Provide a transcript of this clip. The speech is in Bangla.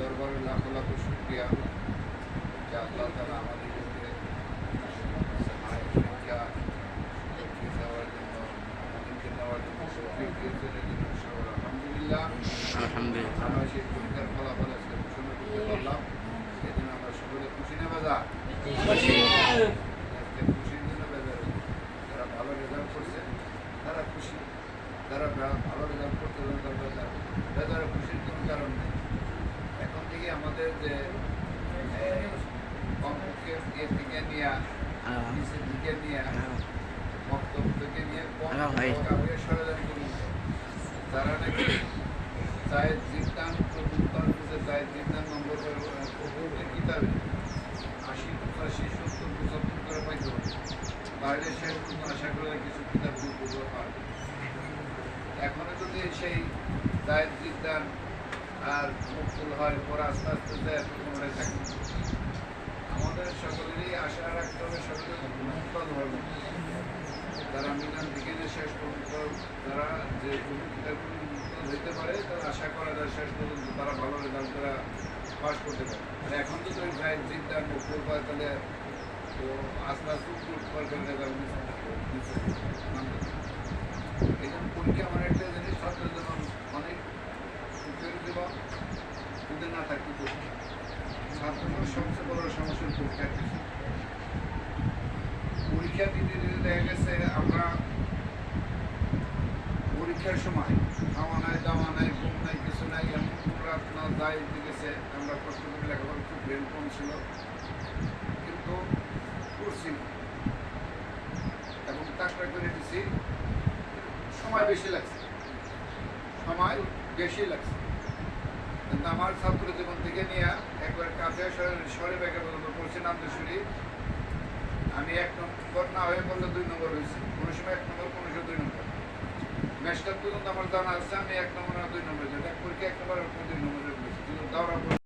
দরবারে লাখ লাখ শুক্রিয়া। যে আল্লাহ তালা আমাদেরকে আলহামদুলিল্লাহ। আলহামদুলিল্লাহ। আমরা সেই পরীক্ষার ফলাফল আজকে ঘোষণা করতে পারলাম। জন্য আমরা সকলে খুশি না বাজা? খুশির জন্য বেজার যারা ভালো রেজাল্ট করছে তারা খুশি। যারা ভালো রেজাল্ট করতে পারে তারা বেজার। বেজার খুশির কোনো কারণ নেই। থেকে আমাদের যে এই, কমপক্ষে এ থেকে নিয়ে নিচের দিকে নিয়ে বক্তব্য থেকে নিয়ে কম হ্যালো ভাই। কাউকে ষড়যন্ত্র তারা নাকি চায়ের জিদ্দান প্রভুত্তান করতে চায়ের জিদ্দান নম্বর প্রভুদের কিতাবে আশি পঁচাশি সত্তর পঁচাত্তর করে পাইতে হবে। তাহলে শেষ আশা করে কিছু কিতাব প্রভু পাবে এখনও যদি সেই চায়ের জিদ্দান আর মুকুল হয়, পরে আস্তে আস্তে দেয় থাকে। আমাদের সকলেরই আশা রাখতে হবে, সকলের মুক্ত ধর্ম। থেকে শেষ পর্যন্ত তারা যে হইতে পারে, তারা আশা করা যায় শেষ পর্যন্ত তারা ভালো রেজাল্ট তারা পাস করতে পারে। আর এখন যদি ওই ভাই জিদ্দা মুকুল পায় তাহলে তো আস্তে আস্তে উপর করে রেজাল্ট এই জন্য পরীক্ষা আমার সুখের যদি না থাকতে তো ছাত্রদের সবচেয়ে বড় সমস্যা পরীক্ষা পরীক্ষা দিতে দিতে দেখা গেছে আমরা পরীক্ষার সময় খাওয়া নাই দাওয়া নাই ঘুম নাই, কিছু নাই, এমন রাত না যাই গেছে আমরা কষ্ট করে লেখাপড়া খুব ব্রেন কম ছিল, কিন্তু করছি। এবং চাকরা করে দিছি, সময় বেশি লাগছে। সময় বেশি লাগছে। আমার ছাত্র জীবন থেকে নিয়ে একবার কাছে সরে ব্যাগে পর্যন্ত পড়ছি নামতেশ্বরী আমি এক নম্বর না হয়ে পড়লে দুই নম্বর হয়েছি। কোনো সময় এক নম্বর, কোনো সময় দুই নম্বর। ম্যাচটা পর্যন্ত আমার জানা আছে, আমি এক নম্বর না দুই নম্বর এক পরীক্ষা এক নম্বর দুই নম্বরে হয়েছি কিন্তু দৌড়া